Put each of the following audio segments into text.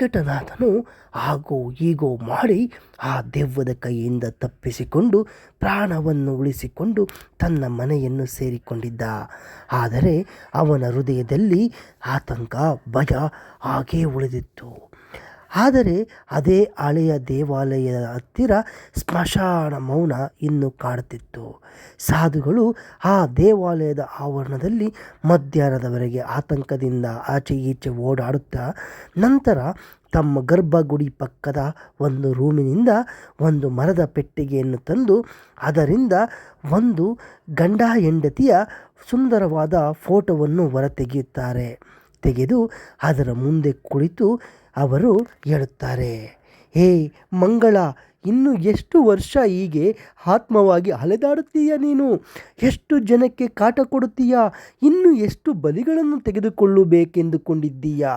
ವೆಂಕಟನಾಥನು ಹಾಗೂ ಹೀಗೋ ಮಾಡಿ ಆ ದೆವ್ವದ ಕೈಯಿಂದ ತಪ್ಪಿಸಿಕೊಂಡು ಪ್ರಾಣವನ್ನು ಉಳಿಸಿಕೊಂಡು ತನ್ನ ಮನೆಯನ್ನು ಸೇರಿಕೊಂಡಿದ್ದ. ಆದರೆ ಅವನ ಹೃದಯದಲ್ಲಿ ಆತಂಕ, ಭಯ ಹಾಗೇ ಉಳಿದಿತ್ತು. ಆದರೆ ಅದೇ ಹಳೆಯ ದೇವಾಲಯದ ಹತ್ತಿರ ಸ್ಮಶಾನ ಮೌನ ಇನ್ನು ಕಾಡುತ್ತಿತ್ತು. ಸಾಧುಗಳು ಆ ದೇವಾಲಯದ ಆವರಣದಲ್ಲಿ ಮಧ್ಯಾಹ್ನದವರೆಗೆ ಆತಂಕದಿಂದ ಆಚೆ ಈಚೆ ಓಡಾಡುತ್ತಾ, ನಂತರ ತಮ್ಮ ಗರ್ಭಗುಡಿ ಪಕ್ಕದ ಒಂದು ರೂಮಿನಿಂದ ಒಂದು ಮರದ ಪೆಟ್ಟಿಗೆಯನ್ನು ತಂದು, ಅದರಿಂದ ಒಂದು ಗಂಡ ಹೆಂಡತಿಯ ಸುಂದರವಾದ ಫೋಟೋವನ್ನು ಹೊರತೆಗೆಯುತ್ತಾರೆ. ತೆಗೆದು ಅದರ ಮುಂದೆ ಕುಳಿತು ಅವರು ಹೇಳುತ್ತಾರೆ, ಹೇ ಮಂಗಳ, ಇನ್ನು ಎಷ್ಟು ವರ್ಷ ಹೀಗೆ ಆತ್ಮವಾಗಿ ಅಲೆದಾಡುತ್ತೀಯ ನೀನು? ಎಷ್ಟು ಜನಕ್ಕೆ ಕಾಟ ಕೊಡುತ್ತೀಯ? ಇನ್ನು ಎಷ್ಟು ಬಲಿಗಳನ್ನು ತೆಗೆದುಕೊಳ್ಳಬೇಕೆಂದುಕೊಂಡಿದ್ದೀಯಾ?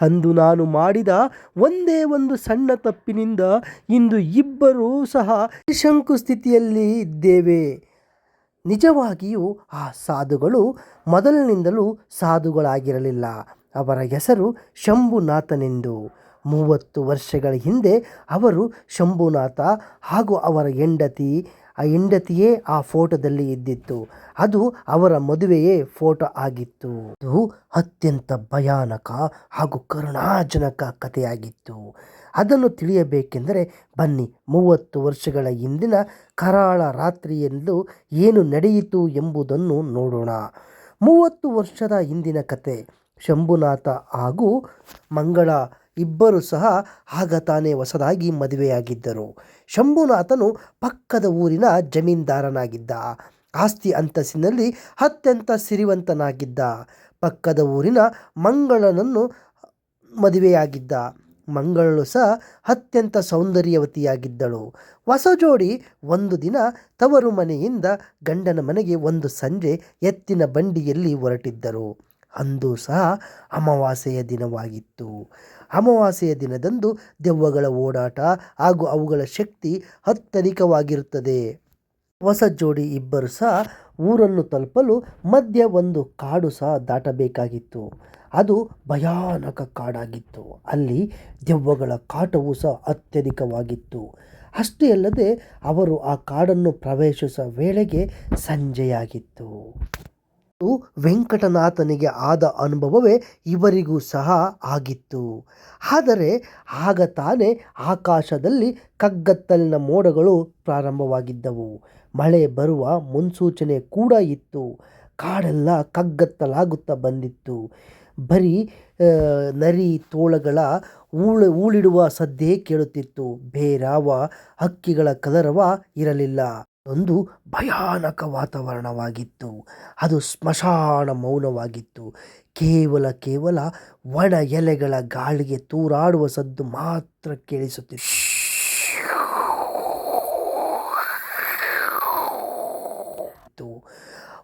ಅಂದು ನಾನು ಮಾಡಿದ ಒಂದೇ ಒಂದು ಸಣ್ಣ ತಪ್ಪಿನಿಂದ ಇಂದು ಇಬ್ಬರೂ ಸಹ ಶಂಕು ಸ್ಥಿತಿಯಲ್ಲಿ ಇದ್ದೇವೆ. ನಿಜವಾಗಿಯೂ ಆ ಸಾಧುಗಳು ಮೊದಲಿನಿಂದಲೂ ಸಾಧುಗಳಾಗಿರಲಿಲ್ಲ. ಅವರ ಹೆಸರು ಶಂಭುನಾಥನೆಂದು. ಮೂವತ್ತು ವರ್ಷಗಳ ಹಿಂದೆ ಅವರು ಶಂಭುನಾಥ ಹಾಗೂ ಅವರ ಹೆಂಡತಿ, ಆ ಹೆಂಡತಿಯೇ ಆ ಫೋಟೋದಲ್ಲಿ ಇದ್ದಿತ್ತು. ಅದು ಅವರ ಮದುವೆಯೇ ಫೋಟೋ ಆಗಿತ್ತು. ಅದು ಅತ್ಯಂತ ಭಯಾನಕ ಹಾಗೂ ಕರುಣಾಜನಕ ಕಥೆಯಾಗಿತ್ತು. ಅದನ್ನು ತಿಳಿಯಬೇಕೆಂದರೆ ಬನ್ನಿ, ಮೂವತ್ತು ವರ್ಷಗಳ ಹಿಂದಿನ ಕರಾಳ ರಾತ್ರಿಯೆಂದು ಏನು ನಡೆಯಿತು ಎಂಬುದನ್ನು ನೋಡೋಣ. ಮೂವತ್ತು ವರ್ಷದ ಹಿಂದಿನ ಕತೆ. ಶಂಭುನಾಥ ಹಾಗೂ ಮಂಗಳ ಇಬ್ಬರು ಸಹ ಆಗ ತಾನೇ ಹೊಸದಾಗಿ ಮದುವೆಯಾಗಿದ್ದರು. ಶಂಭುನಾಥನು ಪಕ್ಕದ ಊರಿನ ಜಮೀನ್ದಾರನಾಗಿದ್ದ. ಆಸ್ತಿ ಅಂತಸ್ತಿನಲ್ಲಿ ಅತ್ಯಂತ ಸಿರಿವಂತನಾಗಿದ್ದ. ಪಕ್ಕದ ಊರಿನ ಮಂಗಳನನ್ನು ಮದುವೆಯಾಗಿದ್ದ. ಮಂಗಳಳು ಸಹ ಅತ್ಯಂತ ಸೌಂದರ್ಯವತಿಯಾಗಿದ್ದಳು. ಹೊಸ ಜೋಡಿ ಒಂದು ದಿನ ತವರು ಮನೆಯಿಂದ ಗಂಡನ ಮನೆಗೆ ಒಂದು ಸಂಜೆ ಎತ್ತಿನ ಬಂಡಿಯಲ್ಲಿ ಹೊರಟಿದ್ದರು. ಅಂದು ಸಹ ಅಮಾವಾಸ್ಯೆಯ ದಿನವಾಗಿತ್ತು. ಅಮಾವಾಸ್ಯೆಯ ದಿನದಂದು ದೆವ್ವಗಳ ಓಡಾಟ ಹಾಗೂ ಅವುಗಳ ಶಕ್ತಿ ಅತ್ಯಧಿಕವಾಗಿರುತ್ತದೆ. ಹೊಸ ಜೋಡಿ ಇಬ್ಬರು ಸಹ ಊರನ್ನು ತಲುಪಲು ಮಧ್ಯ ಒಂದು ಕಾಡು ಸಹ ದಾಟಬೇಕಾಗಿತ್ತು. ಅದು ಭಯಾನಕ ಕಾಡಾಗಿತ್ತು. ಅಲ್ಲಿ ದೆವ್ವಗಳ ಕಾಟವೂ ಸಹ ಅತ್ಯಧಿಕವಾಗಿತ್ತು. ಅಷ್ಟೇ ಅಲ್ಲದೆ ಅವರು ಆ ಕಾಡನ್ನು ಪ್ರವೇಶಿಸುವ ವೇಳೆಗೆ ಸಂಜೆಯಾಗಿತ್ತು. ವೆಂಕಟನಾಥನಿಗೆ ಆದ ಅನುಭವವೇ ಇವರಿಗೂ ಸಹ ಆಗಿತ್ತು. ಆದರೆ ಆಗ ತಾನೇ ಆಕಾಶದಲ್ಲಿ ಕಗ್ಗತ್ತಲಿನ ಮೋಡಗಳು ಪ್ರಾರಂಭವಾಗಿದ್ದವು. ಮಳೆ ಬರುವ ಮುನ್ಸೂಚನೆ ಕೂಡ ಇತ್ತು. ಕಾಡೆಲ್ಲ ಕಗ್ಗತ್ತಲಾಗುತ್ತಾ ಬಂದಿತ್ತು. ಬರೀ ನರಿ ತೋಳಗಳ ಊಳು, ಊಳಿಡುವ ಸದ್ದೇ ಕೇಳುತ್ತಿತ್ತು. ಬೇರಾವ ಹಕ್ಕಿಗಳ ಕಲರವ ಇರಲಿಲ್ಲ. ಒಂದು ಭಯಾನಕ ವಾತಾವರಣವಾಗಿತ್ತು. ಅದು ಸ್ಮಶಾನ ಮೌನವಾಗಿತ್ತು. ಕೇವಲ ಕೇವಲ ಒಣ ಎಲೆಗಳ ಗಾಳಿಗೆ ತೂರಾಡುವ ಸದ್ದು ಮಾತ್ರ ಕೇಳಿಸುತ್ತಿತ್ತು.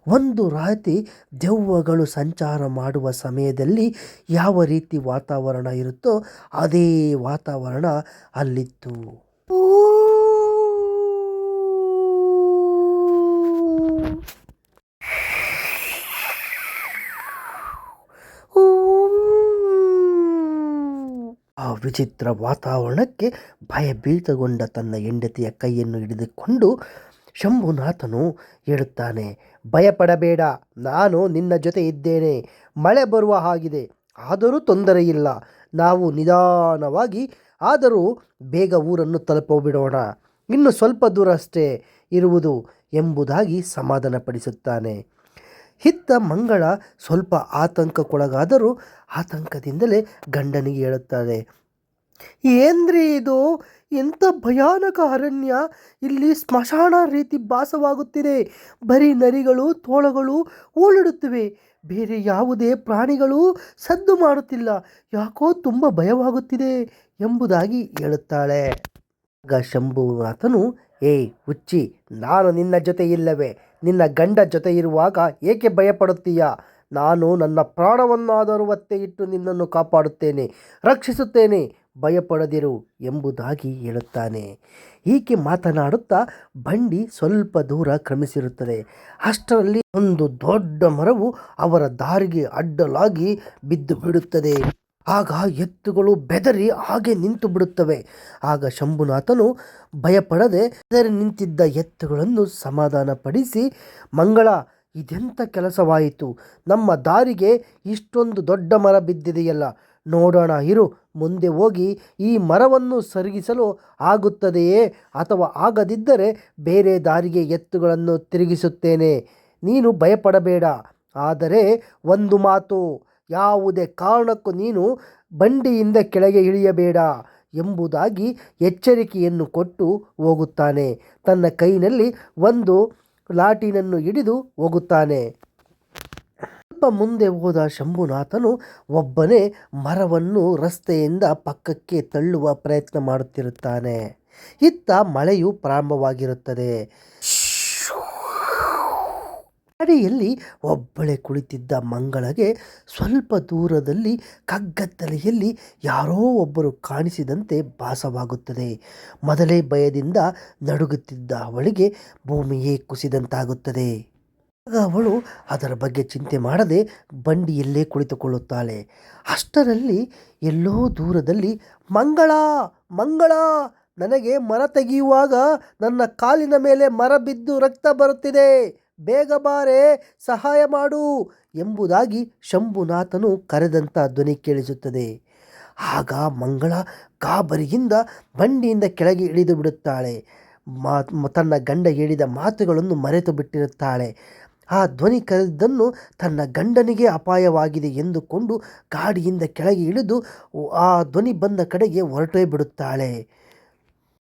ಒಂದು ರಾತ್ರಿ ದೆವ್ವಗಳು ಸಂಚಾರ ಮಾಡುವ ಸಮಯದಲ್ಲಿ ಯಾವ ರೀತಿ ವಾತಾವರಣ ಇರುತ್ತೋ ಅದೇ ವಾತಾವರಣ ಅಲ್ಲಿತ್ತು. ಆ ವಿಚಿತ್ರ ವಾತಾವರಣಕ್ಕೆ ಭಯಭೀತಗೊಂಡ ತನ್ನ ಹೆಂಡತಿಯ ಕೈಯನ್ನು ಹಿಡಿದುಕೊಂಡು ಶಂಭುನಾಥನು ಹೇಳುತ್ತಾನೆ, ಭಯಪಡಬೇಡ, ನಾನು ನಿನ್ನ ಜೊತೆ ಇದ್ದೇನೆ, ಮಳೆ ಬರುವ ಹಾಗಿದೆ, ಆದರೂ ತೊಂದರೆ ಇಲ್ಲ ನಾವು ನಿಧಾನವಾಗಿ, ಆದರೂ ಬೇಗ ಊರನ್ನು ತಲುಪಬಿಡೋಣ, ಇನ್ನು ಸ್ವಲ್ಪ ದೂರ ಅಷ್ಟೇ ಇರುವುದು, ಎಂಬುದಾಗಿ ಸಮಾಧಾನಪಡಿಸುತ್ತಾನೆ. ಹಿತ್ತ ಮಂಗಳ ಸ್ವಲ್ಪ ಆತಂಕಕ್ಕೊಳಗಾದರೂ ಆತಂಕದಿಂದಲೇ ಗಂಡನಿಗೆ ಹೇಳುತ್ತಾಳೆ ಏನ್ರಿ ಇದು? ಎಂಥ ಭಯಾನಕ ಅರಣ್ಯ ಇಲ್ಲಿ ಸ್ಮಶಾನ ರೀತಿ ಭಾಸವಾಗುತ್ತಿದೆ. ಬರೀ ನರಿಗಳು, ತೋಳಗಳು ಓಡಿಡುತ್ತಿವೆ ಬೇರೆ ಯಾವುದೇ ಪ್ರಾಣಿಗಳು ಸದ್ದು ಮಾಡುತ್ತಿಲ್ಲ. ಯಾಕೋ ತುಂಬ ಭಯವಾಗುತ್ತಿದೆ ಎಂಬುದಾಗಿ ಹೇಳುತ್ತಾಳೆ. ಆಗ ಶಂಭುನಾಥನು ಏಯ್ ಹುಚ್ಚಿ, ನಾನು ನಿನ್ನ ಜೊತೆ ಇಲ್ಲವೇ ನಿನ್ನ ಗಂಡ ಜೊತೆ ಇರುವಾಗ ಏಕೆ ಭಯಪಡುತ್ತೀಯ? ನಾನು ನನ್ನ ಪ್ರಾಣವನ್ನಾದರೂ ಒತ್ತೆ ಇಟ್ಟು ನಿನ್ನನ್ನು ಕಾಪಾಡುತ್ತೇನೆ, ರಕ್ಷಿಸುತ್ತೇನೆ. ಭಯಪಡದಿರು ಎಂಬುದಾಗಿ ಹೇಳುತ್ತಾನೆ. ಹೀಗೆ ಮಾತನಾಡುತ್ತಾ ಬಂಡಿ ಸ್ವಲ್ಪ ದೂರ ಕ್ರಮಿಸಿರುತ್ತದೆ. ಅಷ್ಟರಲ್ಲಿ ಒಂದು ದೊಡ್ಡ ಮರವು ಅವರ ದಾರಿಗೆ ಅಡ್ಡಲಾಗಿ ಬಿದ್ದು ಬಿಡುತ್ತದೆ. ಆಗ ಎತ್ತುಗಳು ಬೆದರಿ ಹಾಗೆ ನಿಂತು ಬಿಡುತ್ತವೆ. ಆಗ ಶಂಭುನಾಥನು ಭಯಪಡದೆ ಬೆದರಿ ನಿಂತಿದ್ದ ಎತ್ತುಗಳನ್ನು ಸಮಾಧಾನಪಡಿಸಿ, ಮಂಗಳ ಇದೆಂಥ ಕೆಲಸವಾಯಿತು? ನಮ್ಮ ದಾರಿಗೆ ಇಷ್ಟೊಂದು ದೊಡ್ಡ ಮರ ಬಿದ್ದಿದೆಯಲ್ಲ. ನೋಡೋಣ, ಇರು ಮುಂದೆ ಹೋಗಿ ಈ ಮರವನ್ನು ಸರಿಗಿಸಲು ಆಗುತ್ತದೆಯೇ ಅಥವಾ ಆಗದಿದ್ದರೆ ಬೇರೆ ದಾರಿಗೆ ಎತ್ತುಗಳನ್ನು ತಿರುಗಿಸುತ್ತೇನೆ. ನೀನು ಭಯಪಡಬೇಡ. ಆದರೆ ಒಂದು ಮಾತು, ಯಾವುದೇ ಕಾರಣಕ್ಕೂ ನೀನು ಬಂಡಿಯಿಂದ ಕೆಳಗೆ ಇಳಿಯಬೇಡ ಎಂಬುದಾಗಿ ಎಚ್ಚರಿಕೆಯನ್ನು ಕೊಟ್ಟು ಹೋಗುತ್ತಾನೆ. ತನ್ನ ಕೈನಲ್ಲಿ ಒಂದು ಲಾಟಿನನ್ನು ಹಿಡಿದು ಹೋಗುತ್ತಾನೆ. ಸ್ವಲ್ಪ ಮುಂದೆ ಹೋದ ಶಂಭುನಾಥನು ಒಬ್ಬನೇ ಮರವನ್ನು ರಸ್ತೆಯಿಂದ ಪಕ್ಕಕ್ಕೆ ತಳ್ಳುವ ಪ್ರಯತ್ನ ಮಾಡುತ್ತಿರುತ್ತಾನೆ. ಇತ್ತ ಮಳೆಯು ಪ್ರಾರಂಭವಾಗಿರುತ್ತದೆ. ಅಡಿಯಲ್ಲಿ ಒಬ್ಬಳೇ ಕುಳಿತಿದ್ದ ಮಂಗಳಗೆ ಸ್ವಲ್ಪ ದೂರದಲ್ಲಿ ಕಗ್ಗತ್ತಲೆಯಲ್ಲಿ ಯಾರೋ ಒಬ್ಬರು ಕಾಣಿಸಿದಂತೆ ಭಾಸವಾಗುತ್ತದೆ. ಮೊದಲೇ ಭಯದಿಂದ ನಡುಗುತ್ತಿದ್ದ ಅವಳಿಗೆ ಭೂಮಿಯೇ ಕುಸಿದಂತಾಗುತ್ತದೆ. ಅವಳು ಅದರ ಬಗ್ಗೆ ಚಿಂತೆ ಮಾಡದೆ ಬಂಡಿಯಲ್ಲೇ ಕುಳಿತುಕೊಳ್ಳುತ್ತಾಳೆ. ಅಷ್ಟರಲ್ಲಿ ಎಲ್ಲೋ ದೂರದಲ್ಲಿ, ಮಂಗಳ ಮಂಗಳ, ನನಗೆ ಮರ ತೆಗೆಯುವಾಗ ನನ್ನ ಕಾಲಿನ ಮೇಲೆ ಮರ ಬಿದ್ದು ರಕ್ತ ಬರುತ್ತಿದೆ. ಬೇಗ ಬಾರೆ, ಸಹಾಯ ಮಾಡು ಎಂಬುದಾಗಿ ಶಂಭುನಾಥನು ಕರೆದಂಥ ಧ್ವನಿ ಕೇಳಿಸುತ್ತದೆ. ಆಗ ಮಂಗಳ ಗಾಬರಿಯಿಂದ ಬಂಡಿಯಿಂದ ಕೆಳಗೆ ಇಳಿದು ಬಿಡುತ್ತಾಳೆ. ಮಾ, ತನ್ನ ಗಂಡ ಹೇಳಿದ ಮಾತುಗಳನ್ನು ಮರೆತು ಬಿಟ್ಟಿರುತ್ತಾಳೆ ಆ ಧ್ವನಿ ಕರೆದನ್ನು ತನ್ನ ಗಂಡನಿಗೆ ಅಪಾಯವಾಗಿದೆ ಎಂದುಕೊಂಡು ಗಾಡಿಯಿಂದ ಕೆಳಗೆ ಇಳಿದು ಆ ಧ್ವನಿ ಬಂದ ಕಡೆಗೆ ಹೊರಟೇ ಬಿಡುತ್ತಾಳೆ.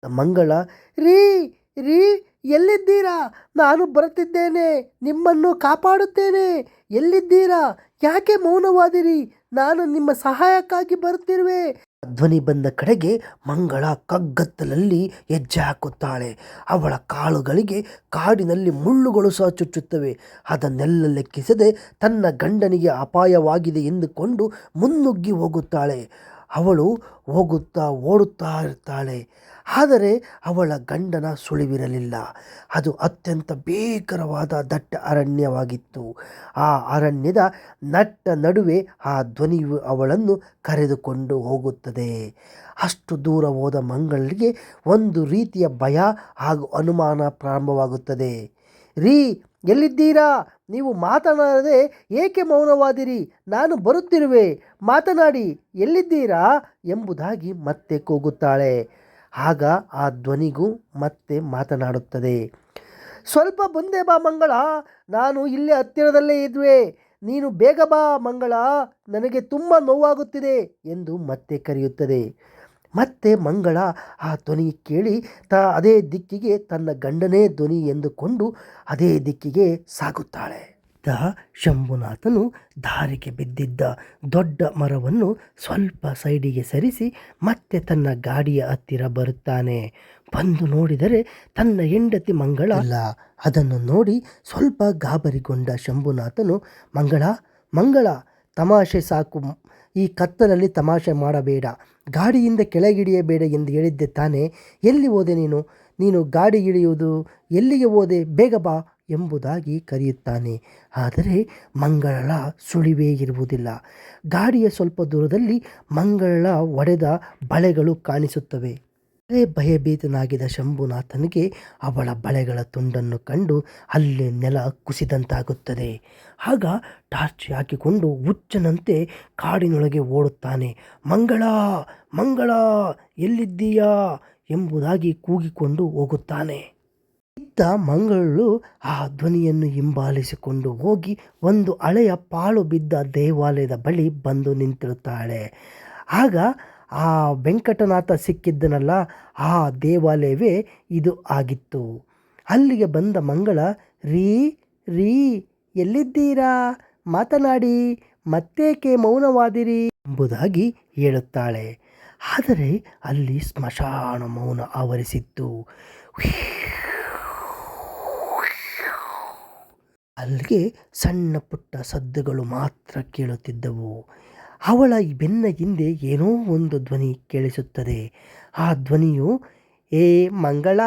ಮಂಗಳ, ರೀ ರೀ, ಎಲ್ಲಿದ್ದೀರಾ? ನಾನು ಬರುತ್ತಿದ್ದೇನೆ, ನಿಮ್ಮನ್ನು ಕಾಪಾಡುತ್ತೇನೆ. ಎಲ್ಲಿದ್ದೀರಾ? ಯಾಕೆ ಮೌನವಾದಿರಿ? ನಾನು ನಿಮ್ಮ ಸಹಾಯಕ್ಕಾಗಿ ಬರುತ್ತಿರುವೆ. ಧ್ವನಿ ಬಂದ ಕಡೆಗೆ ಮಂಗಳ ಕಗ್ಗತ್ತಲಲ್ಲಿ ಹೆಜ್ಜೆ ಹಾಕುತ್ತಾಳೆ. ಅವಳ ಕಾಲುಗಳಿಗೆ ಕಾಡಿನಲ್ಲಿ ಮುಳ್ಳುಗಳು ಸಹ ಚುಚ್ಚುತ್ತವೆ ಅದನ್ನೆಲ್ಲ ಲೆಕ್ಕಿಸದೆ ತನ್ನ ಗಂಡನಿಗೆ ಅಪಾಯವಾಗಿದೆ ಎಂದುಕೊಂಡು ಮುನ್ನುಗ್ಗಿ ಹೋಗುತ್ತಾಳೆ. ಅವಳು ಹೋಗುತ್ತಾ ಓಡುತ್ತಾ ಇರ್ತಾಳೆ. ಆದರೆ ಅವಳ ಗಂಡನ ಸುಳಿವಿರಲಿಲ್ಲ. ಅದು ಅತ್ಯಂತ ಭೀಕರವಾದ ದಟ್ಟ ಅರಣ್ಯವಾಗಿತ್ತು. ಆ ಅರಣ್ಯದ ನಟ್ಟ ನಡುವೆ ಆ ಧ್ವನಿಯು ಅವಳನ್ನು ಕರೆದುಕೊಂಡು ಹೋಗುತ್ತದೆ. ಅಷ್ಟು ದೂರ ಹೋದ ಮಂಗಳಿಗೆ ಒಂದು ರೀತಿಯ ಭಯ ಹಾಗೂ ಅನುಮಾನ ಪ್ರಾರಂಭವಾಗುತ್ತದೆ. ರೀ ಎಲ್ಲಿದ್ದೀರಾ? ನೀವು ಮಾತನಾಡದೆ ಏಕೆ ಮೌನವಾದಿರಿ? ನಾನು ಬರುತ್ತಿರುವೆ. ಮಾತನಾಡಿ, ಎಲ್ಲಿದ್ದೀರಾ? ಎಂಬುದಾಗಿ ಮತ್ತೆ ಕೂಗುತ್ತಾಳೆ. ಆಗ ಆ ಧ್ವನಿಗೂ ಮತ್ತೆ ಮಾತನಾಡುತ್ತದೆ. ಸ್ವಲ್ಪ ಮುಂದೆ ಬಾ ಮಂಗಳ. ನಾನು ಇಲ್ಲೇ ಹತ್ತಿರದಲ್ಲೇ ಇದ್ವೆ. ನೀನು ಬೇಗ ಬಾ ಮಂಗಳ. ನನಗೆ ತುಂಬ ನೋವಾಗುತ್ತಿದೆ ಎಂದು ಮತ್ತೆ ಕರೆಯುತ್ತದೆ. ಮತ್ತೆ ಮಂಗಳ ಆ ಧ್ವನಿ ಕೇಳಿ ತ ಅದೇ ದಿಕ್ಕಿಗೆ ತನ್ನ ಗಂಡನೇ ಧ್ವನಿ ಎಂದುಕೊಂಡು ಅದೇ ದಿಕ್ಕಿಗೆ ಸಾಗುತ್ತಾಳೆ. ತ ಶಂಭುನಾಥನು ದಾರಿಗೆ ಬಿದ್ದಿದ್ದ ದೊಡ್ಡ ಮರವನ್ನು ಸ್ವಲ್ಪ ಸೈಡಿಗೆ ಸರಿಸಿ ಮತ್ತೆ ತನ್ನ ಗಾಡಿಯ ಹತ್ತಿರ ಬರುತ್ತಾನೆ. ಬಂದು ನೋಡಿದರೆ ತನ್ನ ಹೆಂಡತಿ ಮಂಗಳ ಅಲ್ಲ ಅದನ್ನು ನೋಡಿ ಸ್ವಲ್ಪ ಗಾಬರಿಗೊಂಡ ಶಂಭುನಾಥನು ಮಂಗಳ ಮಂಗಳ ತಮಾಷೆ ಸಾಕು ಈ ಕತ್ತಲಲ್ಲಿ ತಮಾಷೆ ಮಾಡಬೇಡ. ಗಾಡಿಯಿಂದ ಕೆಳಗಿಳಿಯಬೇಡ ಎಂದು ಹೇಳಿದ್ದೆ ತಾನೇ. ಎಲ್ಲಿ ಹೋದೆ ನೀನು? ನೀನು ಗಾಡಿ ಇಳಿಯುವುದು ಎಲ್ಲಿಗೆ ಹೋದೆ? ಬೇಗ ಬಾ ಎಂಬುದಾಗಿ ಕರೆಯುತ್ತಾನೆ. ಆದರೆ ಮಂಗಳ ಸುಳಿವೇ ಇರುವುದಿಲ್ಲ. ಗಾಡಿಯ ಸ್ವಲ್ಪ ದೂರದಲ್ಲಿ ಮಂಗಳ ಒಡೆದ ಬಳೆಗಳು ಕಾಣಿಸುತ್ತವೆ. ಭಯಭೀತನಾಗಿದ್ದ ಶಂಭುನಾಥನಿಗೆ ಅವಳ ಬಳೆಗಳ ತುಂಡನ್ನು ಕಂಡು ಅಲ್ಲಿ ನೆಲ ಕುಸಿದಂತಾಗುತ್ತದೆ. ಆಗ ಟಾರ್ಚ್ ಹಾಕಿಕೊಂಡು ಹುಚ್ಚನಂತೆ ಕಾಡಿನೊಳಗೆ ಓಡುತ್ತಾನೆ. ಮಂಗಳ ಮಂಗಳ, ಎಲ್ಲಿದ್ದೀಯಾ? ಎಂಬುದಾಗಿ ಕೂಗಿಕೊಂಡು ಹೋಗುತ್ತಾನೆ. ಇದ್ದ ಮಂಗಳಳು ಆ ಧ್ವನಿಯನ್ನು ಹಿಂಬಾಲಿಸಿಕೊಂಡು ಹೋಗಿ ಒಂದು ಹಳೆಯ ಪಾಳು ಬಿದ್ದ ದೇವಾಲಯದ ಬಳಿ ಬಂದು ನಿಂತಿರುತ್ತಾಳೆ. ಆಗ ಆ ವೆಂಕಟನಾಥ ಸಿಕ್ಕಿದ್ದನಲ್ಲ, ಆ ದೇವಾಲಯವೇ ಇದು ಆಗಿತ್ತು. ಅಲ್ಲಿಗೆ ಬಂದ ಮಂಗಳ, ರೀ ರೀ, ಎಲ್ಲಿದ್ದೀರಾ? ಮಾತನಾಡಿ, ಮತ್ತೇಕೆ ಮೌನವಾದಿರಿ? ಎಂಬುದಾಗಿ ಹೇಳುತ್ತಾಳೆ. ಆದರೆ ಅಲ್ಲಿ ಸ್ಮಶಾನ ಮೌನ ಆವರಿಸಿತ್ತು. ಅಲ್ಲಿಗೆ ಸಣ್ಣ ಪುಟ್ಟ ಸದ್ದುಗಳು ಮಾತ್ರ ಕೇಳುತ್ತಿದ್ದವು. ಅವಳ ಬೆನ್ನ ಹಿಂದೆ ಏನೋ ಒಂದು ಧ್ವನಿ ಕೇಳಿಸುತ್ತದೆ. ಆ ಧ್ವನಿಯು, ಏ ಮಂಗಳ,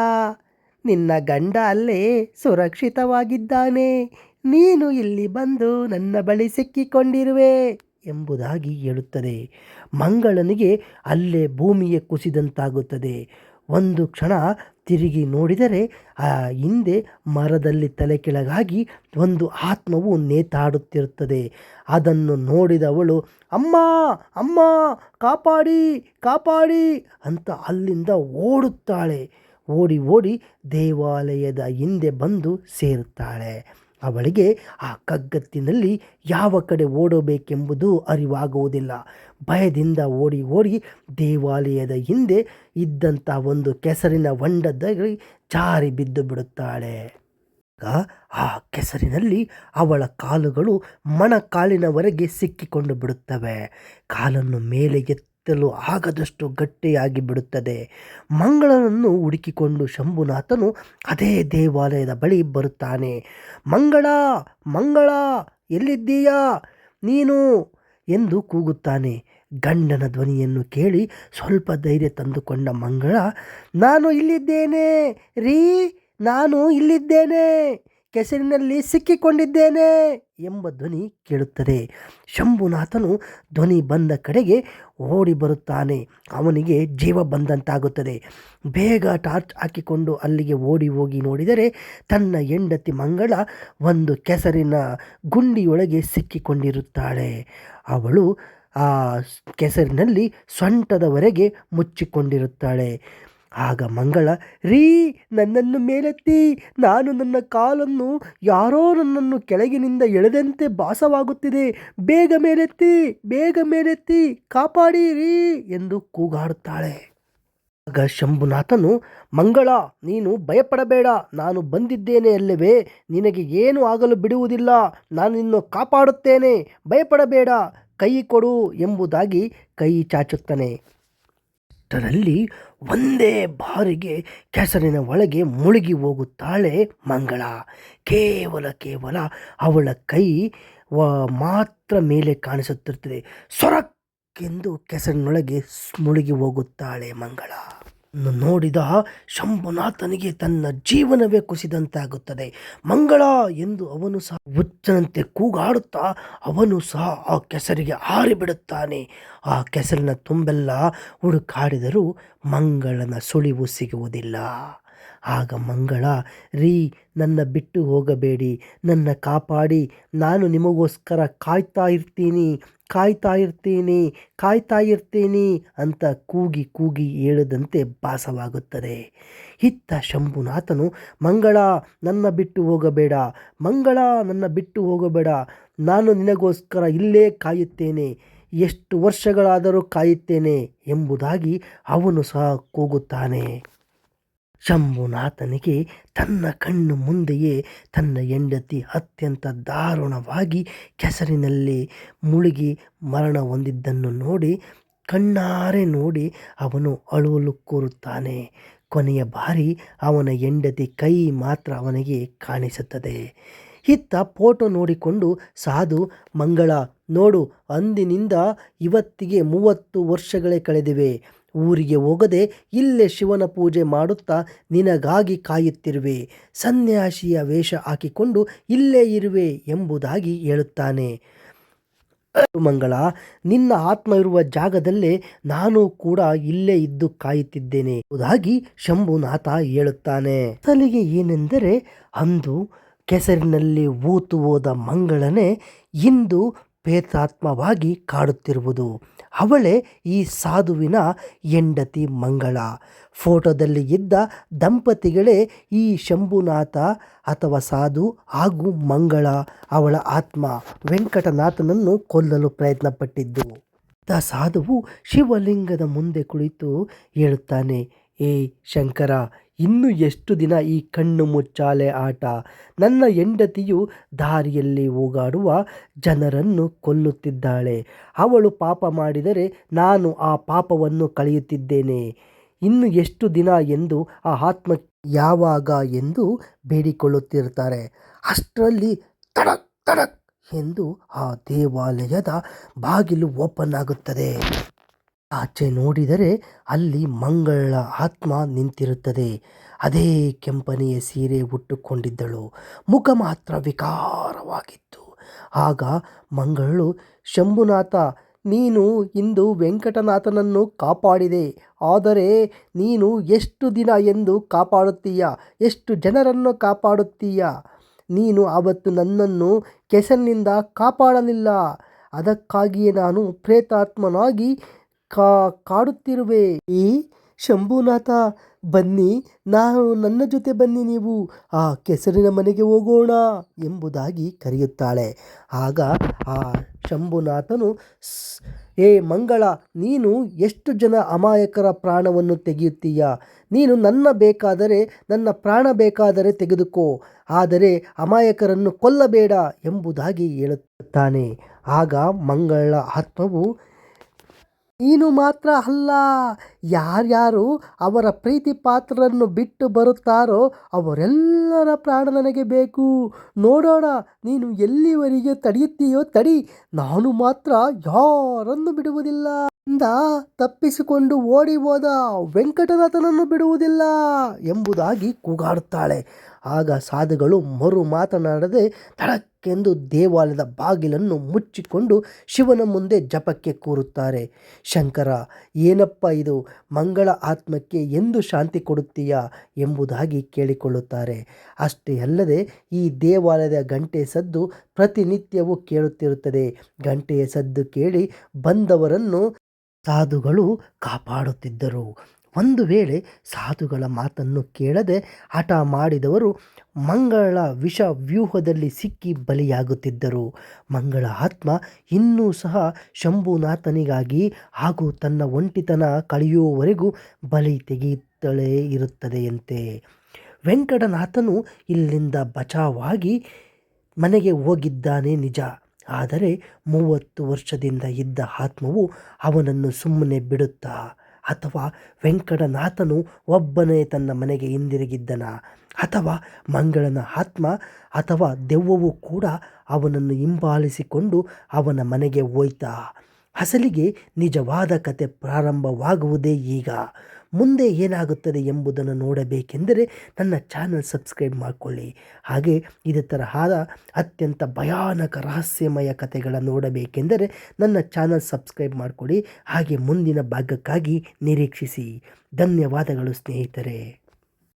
ನಿನ್ನ ಗಂಡ ಅಲ್ಲೇ ಸುರಕ್ಷಿತವಾಗಿದ್ದಾನೆ. ನೀನು ಇಲ್ಲಿ ಬಂದು ನನ್ನ ಬಳಿ ಸಿಕ್ಕಿಕೊಂಡಿರುವೆ ಎಂಬುದಾಗಿ ಹೇಳುತ್ತದೆ. ಮಂಗಳನಿಗೆ ಅಲ್ಲೇ ಭೂಮಿಯೇ ಕುಸಿದಂತಾಗುತ್ತದೆ. ಒಂದು ಕ್ಷಣ ತಿರುಗಿ ನೋಡಿದರೆ ಆ ಹಿಂದೆ ಮರದಲ್ಲಿ ತಲೆ ಕೆಳಗಾಗಿ ಒಂದು ಆತ್ಮವು ನೇತಾಡುತ್ತಿರುತ್ತದೆ. ಅದನ್ನು ನೋಡಿದವಳು, ಅಮ್ಮ ಅಮ್ಮ, ಕಾಪಾಡಿ ಕಾಪಾಡಿ ಅಂತ ಅಲ್ಲಿಂದ ಓಡುತ್ತಾಳೆ. ಓಡಿ ಓಡಿ ದೇವಾಲಯದ ಹಿಂದೆ ಬಂದು ಸೇರುತ್ತಾಳೆ. ಅವಳಿಗೆ ಆ ಕಗ್ಗತ್ತಿನಲ್ಲಿ ಯಾವ ಕಡೆ ಓಡಬೇಕೆಂಬುದು ಅರಿವಾಗುವುದಿಲ್ಲ. ಭಯದಿಂದ ಓಡಿ ಓಡಿ ದೇವಾಲಯದ ಹಿಂದೆ ಇದ್ದಂಥ ಒಂದು ಕೆಸರಿನ ಹೊಂಡದಲ್ಲಿ ಜಾರಿ ಬಿದ್ದು ಬಿಡುತ್ತಾಳೆ. ಆ ಕೆಸರಿನಲ್ಲಿ ಅವಳ ಕಾಲುಗಳು ಮಣಕಾಲಿನವರೆಗೆ ಸಿಕ್ಕಿಕೊಂಡು ಬಿಡುತ್ತವೆ. ಕಾಲನ್ನು ಮೇಲೆ ಎತ್ತಲು ಆಗದಷ್ಟು ಗಟ್ಟಿಯಾಗಿ ಬಿಡುತ್ತದೆ. ಮಂಗಳನನ್ನು ಹುಡುಕಿಕೊಂಡು ಶಂಭುನಾಥನು ಅದೇ ದೇವಾಲಯದ ಬಳಿ ಬರುತ್ತಾನೆ. ಮಂಗಳ ಮಂಗಳ, ಎಲ್ಲಿದ್ದೀಯಾ? ನೀನು? ಎಂದು ಕೂಗುತ್ತಾನೆ. ಗಂಡನ ಧ್ವನಿಯನ್ನು ಕೇಳಿ ಸ್ವಲ್ಪ ಧೈರ್ಯ ತಂದುಕೊಂಡ ಮಂಗಳ, ನಾನು ಇಲ್ಲಿದ್ದೇನೆ ರೀ, ನಾನು ಇಲ್ಲಿದ್ದೇನೆ ಕೆಸರಿನಲ್ಲಿ ಸಿಕ್ಕಿಕೊಂಡಿದ್ದೇನೆ ಎಂಬ ಧ್ವನಿ ಕೇಳುತ್ತದೆ. ಶಂಭುನಾಥನು ಧ್ವನಿ ಬಂದ ಕಡೆಗೆ ಓಡಿ ಬರುತ್ತಾನೆ. ಅವನಿಗೆ ಜೀವ ಬಂದಂತಾಗುತ್ತದೆ. ಬೇಗ ಟಾರ್ಚ್ ಹಾಕಿಕೊಂಡು ಅಲ್ಲಿಗೆ ಓಡಿ ಹೋಗಿ ನೋಡಿದರೆ ತನ್ನ ಹೆಂಡತಿ ಮಂಗಳ ಒಂದು ಕೆಸರಿನ ಗುಂಡಿಯೊಳಗೆ ಸಿಕ್ಕಿಕೊಂಡಿರುತ್ತಾಳೆ. ಅವಳು ಆ ಕೆಸರಿನಲ್ಲಿ ಸೊಂಟದವರೆಗೆ ಮುಚ್ಚಿಕೊಂಡಿರುತ್ತಾಳೆ. ಆಗ ಮಂಗಳ, ರೀ, ನನ್ನನ್ನು ಮೇಲೆತ್ತಿ. ನಾನು ನನ್ನ ಕಾಲನ್ನು ಯಾರೋ ನನ್ನನ್ನು ಕೆಳಗಿನಿಂದ ಎಳೆದಂತೆ ಭಾಸವಾಗುತ್ತಿದೆ. ಬೇಗ ಮೇಲೆತ್ತಿ ಬೇಗ ಮೇಲೆತ್ತಿ, ಕಾಪಾಡಿ, ರೀ, ಎಂದು ಕೂಗಾಡುತ್ತಾಳೆ. ಆಗ ಶಂಭುನಾಥನು, ಮಂಗಳ, ನೀನು ಭಯಪಡಬೇಡ. ನಾನು ಬಂದಿದ್ದೇನೆ ಅಲ್ಲವೇ. ನಿನಗೆ ಏನು ಆಗಲು ಬಿಡುವುದಿಲ್ಲ. ನಾನು ನಿನ್ನು ಕಾಪಾಡುತ್ತೇನೆ. ಭಯಪಡಬೇಡ. ಕೈ ಕೊಡು ಎಂಬುದಾಗಿ ಕೈ ಚಾಚುತ್ತಾನೆ. ಅಷ್ಟರಲ್ಲಿ ಒಂದೇ ಬಾರಿಗೆ ಕೆಸರಿನ ಒಳಗೆ ಮುಳುಗಿ ಹೋಗುತ್ತಾಳೆ ಮಂಗಳ. ಕೇವಲ ಕೇವಲ ಅವಳ ಕೈ ವ ಮಾತ್ರ ಮೇಲೆ ಕಾಣಿಸುತ್ತಿರುತ್ತದೆ. ಸೊರಕ್ಕೆಂದು ಕೆಸರಿನೊಳಗೆ ಮುಳುಗಿ ಹೋಗುತ್ತಾಳೆ ಮಂಗಳ. ನೋಡಿದ ಶಂಭುನಾಥನಿಗೆ ತನ್ನ ಜೀವನವೇ ಕುಸಿದಂತಾಗುತ್ತದೆ. ಮಂಗಳ ಎಂದು ಅವನು ಸಹ ಹುಚ್ಚನಂತೆ ಕೂಗಾಡುತ್ತಾ ಅವನು ಸಹ ಆ ಕೆಸರಿಗೆ ಹಾರಿಬಿಡುತ್ತಾನೆ. ಆ ಕೆಸರಿನ ತುಂಬೆಲ್ಲ ಹುಡುಕಾಡಿದರೂ ಮಂಗಳನ ಸುಳಿವು ಸಿಗುವುದಿಲ್ಲ. ಆಗ ಮಂಗಳ, ರೀ, ನನ್ನ ಬಿಟ್ಟು ಹೋಗಬೇಡಿ, ನನ್ನ ಕಾಪಾಡಿ, ನಾನು ನಿಮಗೋಸ್ಕರ ಕಾಯ್ತಾ ಇರ್ತೀನಿ ಕಾಯ್ತಾ ಇರ್ತೀನಿ ಕಾಯ್ತಾ ಇರ್ತೀನಿ ಅಂತ ಕೂಗಿ ಕೂಗಿ ಹೇಳದಂತೆ ಭಾಸವಾಗುತ್ತದೆ. ಇತ್ತ ಶಂಭುನಾಥನು, ಮಂಗಳ, ನನ್ನ ಬಿಟ್ಟು ಹೋಗಬೇಡ, ಮಂಗಳ, ನನ್ನ ಬಿಟ್ಟು ಹೋಗಬೇಡ, ನಾನು ನಿನಗೋಸ್ಕರ ಇಲ್ಲೇ ಕಾಯುತ್ತೇನೆ, ಎಷ್ಟು ವರ್ಷಗಳಾದರೂ ಕಾಯುತ್ತೇನೆ ಎಂಬುದಾಗಿ ಅವನು ಸಹ ಕೂಗುತ್ತಾನೆ. ಶಂಭುನಾಥನಿಗೆ ತನ್ನ ಕಣ್ಣು ಮುಂದೆಯೇ ತನ್ನ ಹೆಂಡತಿ ಅತ್ಯಂತ ದಾರುಣವಾಗಿ ಕೆಸರಿನಲ್ಲಿ ಮುಳುಗಿ ಮರಣ ಹೊಂದಿದ್ದನ್ನು ನೋಡಿ, ಕಣ್ಣಾರೆ ನೋಡಿ ಅವನು ಅಳುವಲು ಕೂರುತ್ತಾನೆ. ಕೊನೆಯ ಬಾರಿ ಅವನ ಹೆಂಡತಿ ಕೈ ಮಾತ್ರ ಅವನಿಗೆ ಕಾಣಿಸುತ್ತದೆ. ಇತ್ತ ಫೋಟೋ ನೋಡಿಕೊಂಡು, ಸಾಧು, ಮಂಗಳ, ನೋಡು, ಅಂದಿನಿಂದ ಇವತ್ತಿಗೆ ಮೂವತ್ತು ವರ್ಷಗಳೇ ಕಳೆದಿವೆ. ಊರಿಗೆ ಹೋಗದೆ ಇಲ್ಲೇ ಶಿವನ ಪೂಜೆ ಮಾಡುತ್ತಾ ನಿನಗಾಗಿ ಕಾಯುತ್ತಿರುವೆ. ಸನ್ಯಾಸಿಯ ವೇಷ ಹಾಕಿಕೊಂಡು ಇಲ್ಲೇ ಇರುವೆ ಎಂಬುದಾಗಿ ಹೇಳುತ್ತಾನೆ. ಮಂಗಳ, ನಿನ್ನ ಆತ್ಮ ಇರುವ ಜಾಗದಲ್ಲೇ ನಾನು ಕೂಡ ಇಲ್ಲೇ ಇದ್ದು ಕಾಯುತ್ತಿದ್ದೇನೆ ಎಂಬುದಾಗಿ ಶಂಭುನಾಥ ಹೇಳುತ್ತಾನೆ. ಅಸಲಿಗೆ ಏನೆಂದರೆ, ಅಂದು ಕೆಸರಿನಲ್ಲಿ ಊತು ಹೋದ ಮಂಗಳನೇ ಇಂದು ಪ್ರೇತಾತ್ಮವಾಗಿ ಕಾಡುತ್ತಿರುವುದು. ಅವಳೇ ಈ ಸಾಧುವಿನ ಹೆಂಡತಿ ಮಂಗಳ. ಫೋಟೋದಲ್ಲಿ ಇದ್ದ ದಂಪತಿಗಳೇ ಈ ಶಂಭುನಾಥ ಅಥವಾ ಸಾಧು ಹಾಗೂ ಮಂಗಳ ಅವಳ ಆತ್ಮ ವೆಂಕಟನಾಥನನ್ನು ಕೊಲ್ಲಲು ಪ್ರಯತ್ನಪಟ್ಟಿದ್ದು. ತ ಸಾಧುವು ಶಿವಲಿಂಗದ ಮುಂದೆ ಕುಳಿತು ಹೇಳುತ್ತಾನೆ ಏ ಶಂಕರ ಇನ್ನು ಎಷ್ಟು ದಿನ ಈ ಕಣ್ಣು ಮುಚ್ಚಾಲೆ ಆಟ? ನನ್ನ ಹೆಂಡತಿಯು ದಾರಿಯಲ್ಲಿ ಓಗಾಡುವ ಜನರನ್ನು ಕೊಲ್ಲುತ್ತಿದ್ದಾಳೆ. ಅವಳು ಪಾಪ ಮಾಡಿದರೆ ನಾನು ಆ ಪಾಪವನ್ನು ಕಳೆಯುತ್ತಿದ್ದೇನೆ. ಇನ್ನು ಎಷ್ಟು ದಿನ ಎಂದು ಆ ಆತ್ಮ ಯಾವಾಗ ಎಂದು ಬೇಡಿಕೊಳ್ಳುತ್ತಿರ್ತಾರೆ ಅಷ್ಟರಲ್ಲಿ ತಡಕ್ ತಡಕ್ ಎಂದು ಆ ದೇವಾಲಯದ ಬಾಗಿಲು ಓಪನ್ ಆಗುತ್ತದೆ. ಆಚೆ ನೋಡಿದರೆ ಅಲ್ಲಿ ಮಂಗಳ ಆತ್ಮ ನಿಂತಿರುತ್ತದೆ. ಅದೇ ಕೆಂಪನೆಯ ಸೀರೆ ಉಟ್ಟುಕೊಂಡಿದ್ದಳು. ಮುಖ ಮಾತ್ರ ವಿಕಾರವಾಗಿತ್ತು. ಆಗ ಮಂಗಳಳು, ಶಂಭುನಾಥ, ನೀನು ಇಂದು ವೆಂಕಟನಾಥನನ್ನು ಕಾಪಾಡಿದೆ. ಆದರೆ ನೀನು ಎಷ್ಟು ದಿನ ಎಂದು ಕಾಪಾಡುತ್ತೀಯ? ಎಷ್ಟು ಜನರನ್ನು ಕಾಪಾಡುತ್ತೀಯ? ನೀನು ಆವತ್ತು ನನ್ನನ್ನು ಕೆಸರಿನಿಂದ ಕಾಪಾಡಲಿಲ್ಲ. ಅದಕ್ಕಾಗಿಯೇ ನಾನು ಪ್ರೇತಾತ್ಮನಾಗಿ ಕಾ, ಕಾಡುತ್ತಿರುವೆ. ಈ ಶಂಭುನಾಥ, ಬನ್ನಿ, ನಾನು ನನ್ನ ಜೊತೆ ಬನ್ನಿ ನೀವು. ಆ ಕೆಸರಿನ ಮನೆಗೆ ಹೋಗೋಣ ಎಂಬುದಾಗಿ ಕರೆಯುತ್ತಾಳೆ. ಆಗ ಆ ಶಂಭುನಾಥನು ಏ ಮಂಗಳ, ನೀನು ಎಷ್ಟು ಜನ ಅಮಾಯಕರ ಪ್ರಾಣವನ್ನು ತೆಗೆಯುತ್ತೀಯ? ನೀನು ನನ್ನ ಬೇಕಾದರೆ, ನನ್ನ ಪ್ರಾಣ ಬೇಕಾದರೆ ತೆಗೆದುಕೋ. ಆದರೆ ಅಮಾಯಕರನ್ನು ಕೊಲ್ಲಬೇಡ ಎಂಬುದಾಗಿ ಹೇಳುತ್ತಾನೆ. ಆಗ ಮಂಗಳ ಆತ್ಮವು ನೀನು ಮಾತ್ರ ಅಲ್ಲ. ಯಾರ್ಯಾರು ಅವರ ಪ್ರೀತಿ ಪಾತ್ರರನ್ನು ಬಿಟ್ಟು ಬರುತ್ತಾರೋ ಅವರೆಲ್ಲರ ಪ್ರಾಣ ನನಗೆ ಬೇಕು. ನೋಡೋಣ, ನೀನು ಎಲ್ಲಿವರೆಗೆ ತಡೆಯುತ್ತೀಯೋ ತಡಿ. ನಾನು ಮಾತ್ರ ಯಾರನ್ನು ಬಿಡುವುದಿಲ್ಲ. ಇಂದ ತಪ್ಪಿಸಿಕೊಂಡು ಓಡಿ ಹೋದ ವೆಂಕಟನಾಥನನ್ನು ಬಿಡುವುದಿಲ್ಲ ಎಂಬುದಾಗಿ ಕೂಗಾಡುತ್ತಾಳೆ. ಆಗ ಸಾಧುಗಳು ಮರು ಮಾತನಾಡದೆ ತಡಕ್ಕೆಂದು ದೇವಾಲಯದ ಬಾಗಿಲನ್ನು ಮುಚ್ಚಿಕೊಂಡು ಶಿವನ ಮುಂದೆ ಜಪಕ್ಕೆ ಕೂರುತ್ತಾರೆ. ಶಂಕರ, ಏನಪ್ಪ ಇದು? ಮಂಗಳ ಆತ್ಮಕ್ಕೆ ಎಂದು ಶಾಂತಿ ಕೊಡುತ್ತೀಯಾ ಎಂಬುದಾಗಿ ಕೇಳಿಕೊಳ್ಳುತ್ತಾರೆ. ಅಷ್ಟೇ ಅಲ್ಲದೆ ಈ ದೇವಾಲಯದ ಗಂಟೆ ಸದ್ದು ಪ್ರತಿನಿತ್ಯವೂ ಕೇಳುತ್ತಿರುತ್ತದೆ. ಗಂಟೆಯ ಸದ್ದು ಕೇಳಿ ಬಂದವರನ್ನು ಸಾಧುಗಳು ಕಾಪಾಡುತ್ತಿದ್ದರು. ಒಂದು ವೇಳೆ ಸಾಧುಗಳ ಮಾತನ್ನು ಕೇಳದೆ ಹಠ ಮಾಡಿದವರು ಮಂಗಳ ವಿಷ ವ್ಯೂಹದಲ್ಲಿ ಸಿಕ್ಕಿ ಬಲಿಯಾಗುತ್ತಿದ್ದರು. ಮಂಗಳ ಆತ್ಮ ಇನ್ನೂ ಸಹ ಶಂಭುನಾಥನಿಗಾಗಿ ಹಾಗೂ ತನ್ನ ಒಂಟಿತನ ಕಳೆಯುವವರೆಗೂ ಬಲಿ ತೆಗೆಯುತ್ತಲೇ ಇರುತ್ತದೆಯಂತೆ. ವೆಂಕಟನಾಥನು ಇಲ್ಲಿಂದ ಬಚಾವಾಗಿ ಮನೆಗೆ ಹೋಗಿದ್ದಾನೆ ನಿಜ. ಆದರೆ ಮೂವತ್ತು ವರ್ಷದಿಂದ ಇದ್ದ ಆತ್ಮವು ಅವನನ್ನು ಸುಮ್ಮನೆ ಬಿಡುತ್ತಾ ಅಥವಾ ವೆಂಕಟನಾಥನು ಒಬ್ಬನೇ ತನ್ನ ಮನೆಗೆ ಹಿಂದಿರುಗಿದ್ದನ? ಅಥವಾ ಮಂಗಳನ ಆತ್ಮ ಅಥವಾ ದೆವ್ವವು ಕೂಡ ಅವನನ್ನು ಹಿಂಬಾಲಿಸಿಕೊಂಡು ಅವನ ಮನೆಗೆ ಹೋಯ್ತಾ? ಅಸಲಿಗೆ ನಿಜವಾದ ಕತೆ ಪ್ರಾರಂಭವಾಗುವುದೇ ಈಗ. ಮುಂದೆ ಏನಾಗುತ್ತದೆ ಎಂಬುದನ್ನು ನೋಡಬೇಕೆಂದರೆ ನನ್ನ ಚಾನಲ್ ಸಬ್ಸ್ಕ್ರೈಬ್ ಮಾಡಿಕೊಳ್ಳಿ. ಹಾಗೆ ಇದೇ ತರಹದ ಅತ್ಯಂತ ಭಯಾನಕ ರಹಸ್ಯಮಯ ಕಥೆಗಳನ್ನು ನೋಡಬೇಕೆಂದರೆ ನನ್ನ ಚಾನಲ್ ಸಬ್ಸ್ಕ್ರೈಬ್ ಮಾಡಿಕೊಳ್ಳಿ. ಹಾಗೆ ಮುಂದಿನ ಭಾಗಕ್ಕಾಗಿ ನಿರೀಕ್ಷಿಸಿ. ಧನ್ಯವಾದಗಳು ಸ್ನೇಹಿತರೆ.